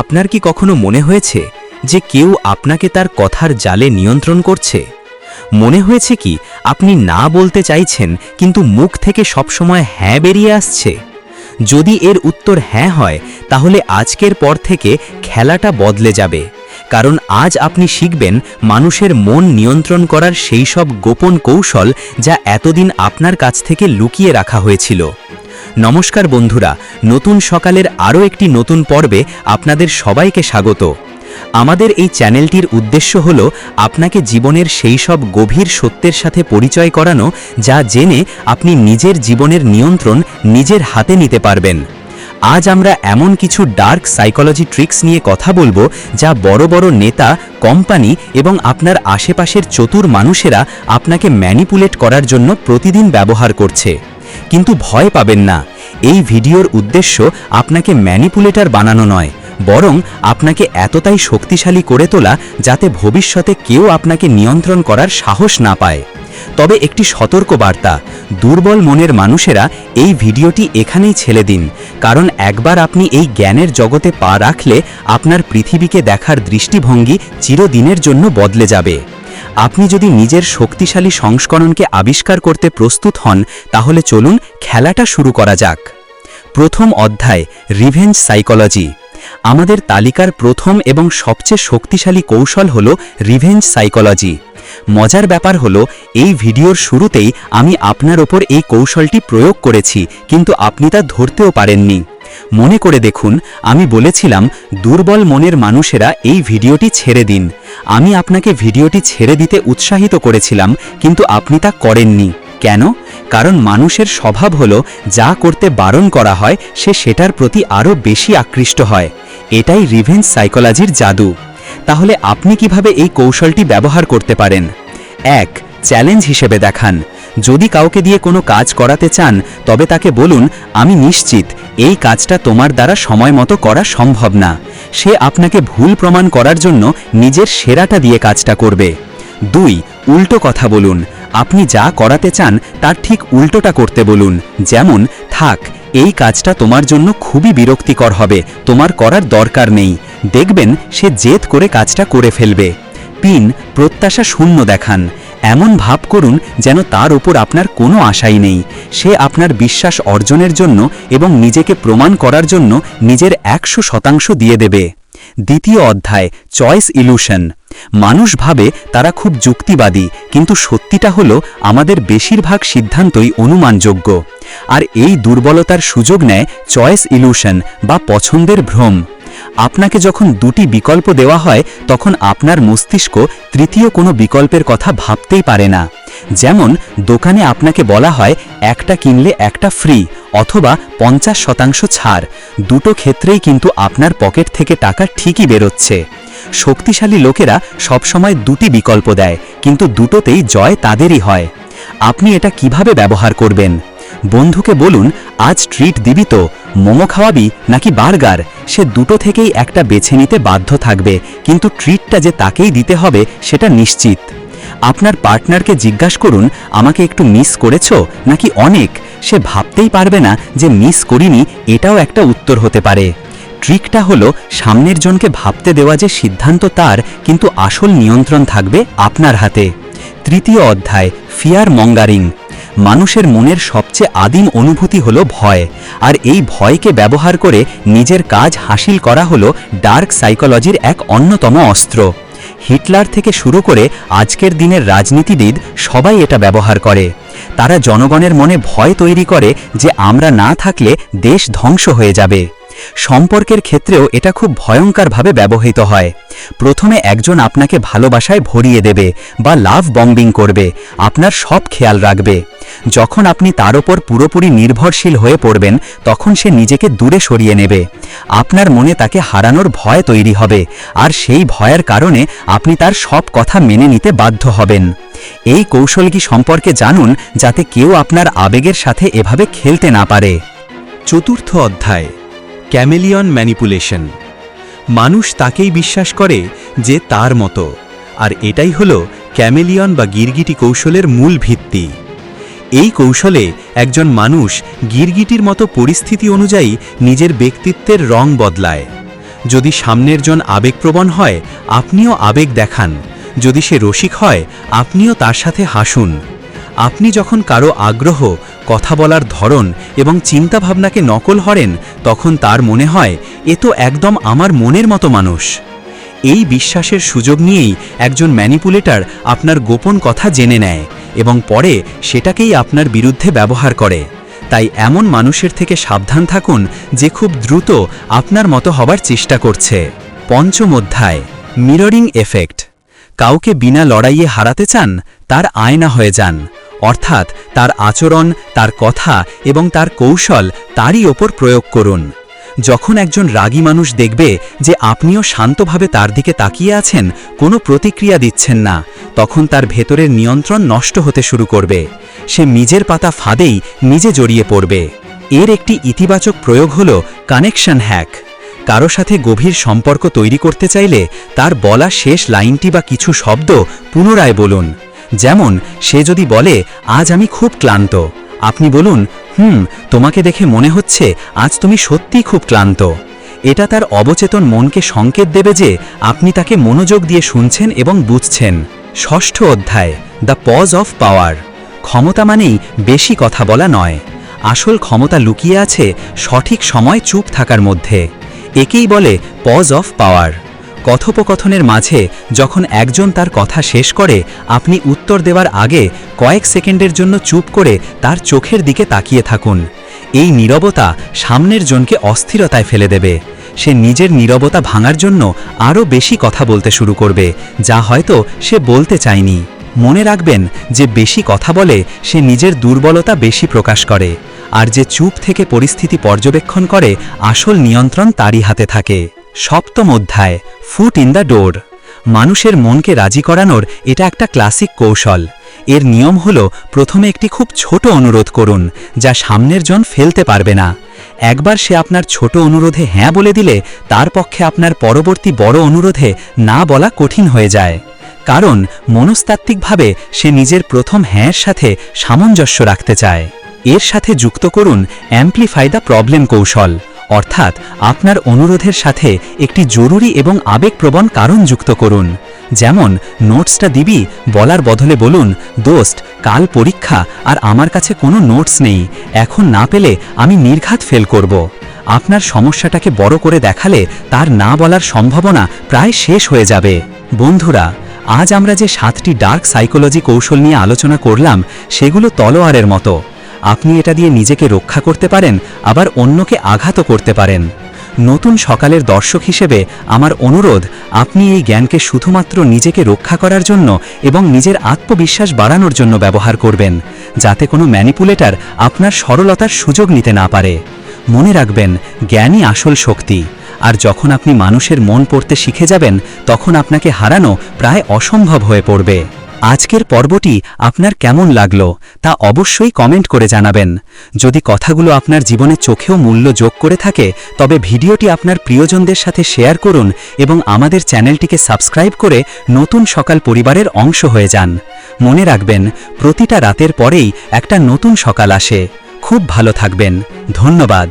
আপনার কি কখনো মনে হয়েছে যে কেউ আপনাকে তার কথার জালে নিয়ন্ত্রণ করছে? মনে হয়েছে কি আপনি না বলতে চাইছেন, কিন্তু মুখ থেকে সবসময় হ্যাঁ বেরিয়ে আসছে? যদি এর উত্তর হ্যাঁ হয়, তাহলে আজকের পর থেকে খেলাটা বদলে যাবে। কারণ আজ আপনি শিখবেন মানুষের মন নিয়ন্ত্রণ করার সেই সব গোপন কৌশল যা এতদিন আপনার কাছ থেকে লুকিয়ে রাখা হয়েছিল। নমস্কার বন্ধুরা, নতুন সকালের আরও একটি নতুন পর্বে আপনাদের সবাইকে স্বাগত। আমাদের এই চ্যানেলটির উদ্দেশ্য হল আপনাকে জীবনের সেই সব গভীর সত্যের সাথে পরিচয় করানো যা জেনে আপনি নিজের জীবনের নিয়ন্ত্রণ নিজের হাতে নিতে পারবেন। আজ আমরা এমন কিছু ডার্ক সাইকোলজি ট্রিক্স নিয়ে কথা বলব যা বড় বড় নেতা, কোম্পানি এবং আপনার আশেপাশের চতুর মানুষেরা আপনাকে ম্যানিপুলেট করার জন্য প্রতিদিন ব্যবহার করছে। কিন্তু ভয় পাবেন না। এই ভিডিওর উদ্দেশ্য আপনাকে ম্যানিপুলেটর বানানো নয়, বরং আপনাকে এতটাই শক্তিশালী করে তোলা যাতে ভবিষ্যতে কেউ আপনাকে নিয়ন্ত্রণ করার সাহস না পায়। তবে একটি সতর্ক বার্তা দুর্বল মনের মানুষেরা এই ভিডিওটি এখানেই ছেড়ে দিন, কারণ একবার আপনি এই জ্ঞানের জগতে পা রাখলে আপনার পৃথিবীকে দেখার দৃষ্টিভঙ্গি চিরদিনের জন্য বদলে যাবে। আপনি যদি নিজের শক্তিশালী সংস্করণকে আবিষ্কার করতে প্রস্তুত হন, তাহলে চলুন খেলাটা শুরু করা যাক। প্রথম অধ্যায় রিভেঞ্জ সাইকোলজি আমাদের তালিকার প্রথম এবং সবচেয়ে শক্তিশালী কৌশল হল রিভেঞ্জ সাইকোলজি মজার ব্যাপার হলো, এই ভিডিওর শুরুতেই আমি আপনার ওপর এই কৌশলটি প্রয়োগ করেছি, কিন্তু আপনি তা ধরতেও পারেননি। মনে করে দেখুন, আমি বলেছিলাম, দুর্বল মনের মানুষেরা এই ভিডিওটি ছেড়ে দিন। আমি আপনাকে ভিডিওটি ছেড়ে দিতে উৎসাহিত করেছিলাম, কিন্তু আপনি তা করেননি। কেন? কারণ মানুষের স্বভাব হল, যা করতে বারণ করা হয়, সে সেটার প্রতি আরও বেশি আকৃষ্ট হয়। এটাই রিভেঞ্জ সাইকোলজির জাদু। তাহলে আপনি কীভাবে এই কৌশলটি ব্যবহার করতে পারেন? এক চ্যালেঞ্জ হিসেবে দেখান। যদি কাউকে দিয়ে কোনো কাজ করাতে চান, তবে তাকে বলুন, আমি নিশ্চিত, এই কাজটা তোমার দ্বারা সময় মতো করা সম্ভব না। সে আপনাকে ভুল প্রমাণ করার জন্য নিজের সেরাটা দিয়ে কাজটা করবে। দুই, উল্টো কথা বলুন, আপনি যা করাতে চান, তার ঠিক উল্টোটা করতে বলুন। যেমন, থাক, এই কাজটা তোমার জন্য খুবই বিরক্তিকর হবে, তোমার করার দরকার নেই। দেখবেন, সে জেদ করে কাজটা করে ফেলবে। পিন প্রত্যাশা শূন্য দেখান এমন ভাব করুন যেন তার উপর আপনার কোনো আশাই নেই। সে আপনার বিশ্বাস অর্জনের জন্য এবং নিজেকে প্রমাণ করার জন্য নিজের একশো শতাংশ দিয়ে দেবে। দ্বিতীয় অধ্যায়, চয়েস ইলুশন। মানুষ ভাবে তারা খুব যুক্তিবাদী, কিন্তু সত্যিটা হলো আমাদের বেশিরভাগ সিদ্ধান্তই অনুমানযোগ্য। আর এই দুর্বলতার সুযোগ নেয় চয়েস ইলুশন বা পছন্দের ভ্রম। আপনাকে যখন দুটি বিকল্প দেওয়া হয়, তখন আপনার মস্তিষ্ক তৃতীয় কোনো বিকল্পের কথা ভাবতেই পারে না। যেমন, দোকানে আপনাকে বলা হয়, একটা কিনলে একটা ফ্রি অথবা পঞ্চাশ শতাংশ ছাড়। দুটো ক্ষেত্রেই কিন্তু আপনার পকেট থেকে টাকা ঠিকই বেরোচ্ছে। শক্তিশালী লোকেরা সবসময় দুটি বিকল্প দেয়, কিন্তু দুটোতেই জয় তাদেরই হয়। আপনি এটা কীভাবে ব্যবহার করবেন? বন্ধুকে বলুন, আজ ট্রিট দিবি তো, মোমো খাওয়াবি নাকি বার্গার? সে দুটো থেকেই একটা বেছে নিতে বাধ্য থাকবে, কিন্তু ট্রিটটা যে তাকেই দিতে হবে সেটা নিশ্চিত। আপনার পার্টনারকে জিজ্ঞাসা করুন, আমাকে একটু মিস করেছ নাকি অনেক? সে ভাবতেই পারবে না যে মিস করিনি, এটাও একটা উত্তর হতে পারে। ট্রিকটা হলো সামনের জনকে ভাবতে দেওয়া যে সিদ্ধান্ত তার, কিন্তু আসল নিয়ন্ত্রণ থাকবে আপনার হাতে। তৃতীয় অধ্যায় ফিয়ার মঙ্গারিং মানুষের মনের সবচেয়ে আদিম অনুভূতি হলো ভয়, আর এই ভয়কে ব্যবহার করে নিজের কাজ হাসিল করা হলো ডার্ক সাইকোলজির এক অন্যতম অস্ত্র। হিটলার থেকে শুরু করে আজকের দিনের রাজনীতিবিদ সবাই এটা ব্যবহার করে। তারা জনগণের মনে ভয় তৈরি করে যে আমরা না থাকলে দেশ ধ্বংস হয়ে যাবে। সম্পর্কের ক্ষেত্রেও এটা খুব ভয়ঙ্করভাবে ব্যবহৃত হয়। প্রথমে একজন আপনাকে ভালোবাসায় ভরিয়ে দেবে বা লাভ বম্বিং করবে, আপনার সব খেয়াল রাখবে। যখন আপনি তার ওপর পুরোপুরি নির্ভরশীল হয়ে পড়বেন, তখন সে নিজেকে দূরে সরিয়ে নেবে। আপনার মনে তাকে হারানোর ভয় তৈরি হবে, আর সেই ভয়ের কারণে আপনি তার সব কথা মেনে নিতে বাধ্য হবেন। এই কৌশলকি সম্পর্কে জানুন, যাতে কেউ আপনার আবেগের সাথে এভাবে খেলতে না পারে। চতুর্থ অধ্যায়, ক্যামেলিয়ন ম্যানিপুলেশন। মানুষ তাকেই বিশ্বাস করে যে তার মতো, আর এটাই হল ক্যামেলিয়ন বা গিরগিটি কৌশলের মূল ভিত্তি। এই কৌশলে একজন মানুষ গিরগিটির মতো পরিস্থিতি অনুযায়ী নিজের ব্যক্তিত্বের রং বদলায়। যদি সামনের জন আবেগপ্রবণ হয়, আপনিও আবেগ দেখান। যদি সে রসিক হয়, আপনিও তার সাথে হাসুন। আপনি যখন কারও আগ্রহ, কথা বলার ধরন এবং চিন্তাভাবনাকে নকল হরেন, তখন তার মনে হয়, এ তো একদম আমার মনের মতো মানুষ। এই বিশ্বাসের সুযোগ নিয়েই একজন ম্যানিপুলেটর আপনার গোপন কথা জেনে নেয়। এবং পরে সেটাকেই আপনার বিরুদ্ধে ব্যবহার করে। তাই এমন মানুষের থেকে সাবধান থাকুন যে খুব দ্রুত আপনার মতো হবার চেষ্টা করছে। পঞ্চম অধ্যায়, মিররিং এফেক্ট। কাউকে বিনা লড়াইয়ে হারাতে চান, তার আয়না হয়ে যান। অর্থাৎ তার আচরণ, তার কথা এবং তার কৌশল তারই ওপর প্রয়োগ করুন। যখন একজন রাগী মানুষ দেখবে যে আপনিও শান্তভাবে তার দিকে তাকিয়ে আছেন, কোনো প্রতিক্রিয়া দিচ্ছেন না, তখন তার ভেতরের নিয়ন্ত্রণ নষ্ট হতে শুরু করবে। সে নিজের পাতা ফাঁদেই নিজে জড়িয়ে পড়বে। এর একটি ইতিবাচক প্রয়োগ হল কানেকশন হ্যাক কারও সাথে গভীর সম্পর্ক তৈরি করতে চাইলে তার বলা শেষ লাইনটি বা কিছু শব্দ পুনরায় বলুন। যেমন, সে যদি বলে, আজ আমি খুব ক্লান্ত। আপনি বলুন, হুম, তোমাকে দেখে মনে হচ্ছে আজ তুমি সত্যিই খুব ক্লান্ত। এটা তার অবচেতন মনকে সংকেত দেবে যে আপনি তাকে মনোযোগ দিয়ে শুনছেন এবং বুঝছেন। ষষ্ঠ অধ্যায়, দ্য পজ অফ পাওয়ার। ক্ষমতা মানেই বেশি কথা বলা নয়। আসল ক্ষমতা লুকিয়ে আছে সঠিক সময় চুপ থাকার মধ্যে। একেই বলে পজ অফ পাওয়ার। কথোপকথনের মাঝে যখন একজন তার কথা শেষ করে, আপনি উত্তর দেওয়ার আগে কয়েক সেকেন্ডের জন্য চুপ করে তার চোখের দিকে তাকিয়ে থাকুন। এই নীরবতা সামনের জনকে অস্থিরতায় ফেলে দেবে। সে নিজের নীরবতা ভাঙার জন্য আরও বেশি কথা বলতে শুরু করবে, যা হয়তো সে বলতে চায়নি। মনে রাখবেন যে বেশি কথা বলে সে নিজের দুর্বলতা বেশি প্রকাশ করে, আর যে চুপ থেকে পরিস্থিতি পর্যবেক্ষণ করে, আসল নিয়ন্ত্রণ তারই হাতে থাকে। সপ্তম অধ্যায়, ফুট ইন দ্য ডোর। মানুষের মনকে রাজি করানোর এটা একটা ক্লাসিক কৌশল। এর নিয়ম হল, প্রথমে একটি খুব ছোট অনুরোধ করুন, যা সামনের জন ফেলতে পারবে না। একবার সে আপনার ছোট অনুরোধে হ্যাঁ বলে দিলে, তার পক্ষে আপনার পরবর্তী বড় অনুরোধে না বলা কঠিন হয়ে যায়। কারণ, মনস্তাত্ত্বিকভাবে সে নিজের প্রথম হ্যাঁর সাথে সামঞ্জস্য রাখতে চায়। এর সাথে যুক্ত করুন অ্যাম্পলিফাই দ্য প্রবলেম কৌশল। অর্থাৎ আপনার অনুরোধের সাথে একটি জরুরি এবং আবেগপ্রবণ কারণ যুক্ত করুন। যেমন, নোটসটা দিবি, বলার বদলে বলুন, দোস্ত, কাল পরীক্ষা, আর আমার কাছে কোনো নোটস নেই। এখন না পেলে আমি নির্ঘাত ফেল করব। আপনার সমস্যাটাকে বড় করে দেখালে তার না বলার সম্ভাবনা প্রায় শেষ হয়ে যাবে। বন্ধুরা, আজ আমরা যে সাতটি ডার্ক সাইকোলজি কৌশল নিয়ে আলোচনা করলাম, সেগুলো তলোয়ারের মতো। আপনি এটা দিয়ে নিজেকে রক্ষা করতে পারেন, আবার অন্যকে আঘাতও করতে পারেন। নতুন সকালের দর্শক হিসেবে আমার অনুরোধ, আপনি এই জ্ঞানকে শুধুমাত্র নিজেকে রক্ষা করার জন্য এবং নিজের আত্মবিশ্বাস বাড়ানোর জন্য ব্যবহার করবেন, যাতে কোনো ম্যানিপুলেটর আপনার সরলতার সুযোগ নিতে না পারে। মনে রাখবেন, জ্ঞানই আসল শক্তি। আর যখন আপনি মানুষের মন পড়তে শিখে যাবেন, তখন আপনাকে হারানো প্রায় অসম্ভব হয়ে পড়বে। আজকের পর্বটি আপনার কেমন লাগল তা অবশ্যই কমেন্ট করে জানাবেন। যদি কথাগুলো আপনার জীবনে চোখেও মূল্য যোগ করে থাকে, তবে ভিডিওটি আপনার প্রিয়জনদের সাথে শেয়ার করুন এবং আমাদের চ্যানেলটিকে সাবস্ক্রাইব করে নতুন সকাল পরিবারের অংশ হয়ে যান। মনে রাখবেন, প্রতিটা রাতের পরেই একটা নতুন সকাল আসে। খুব ভালো থাকবেন। ধন্যবাদ।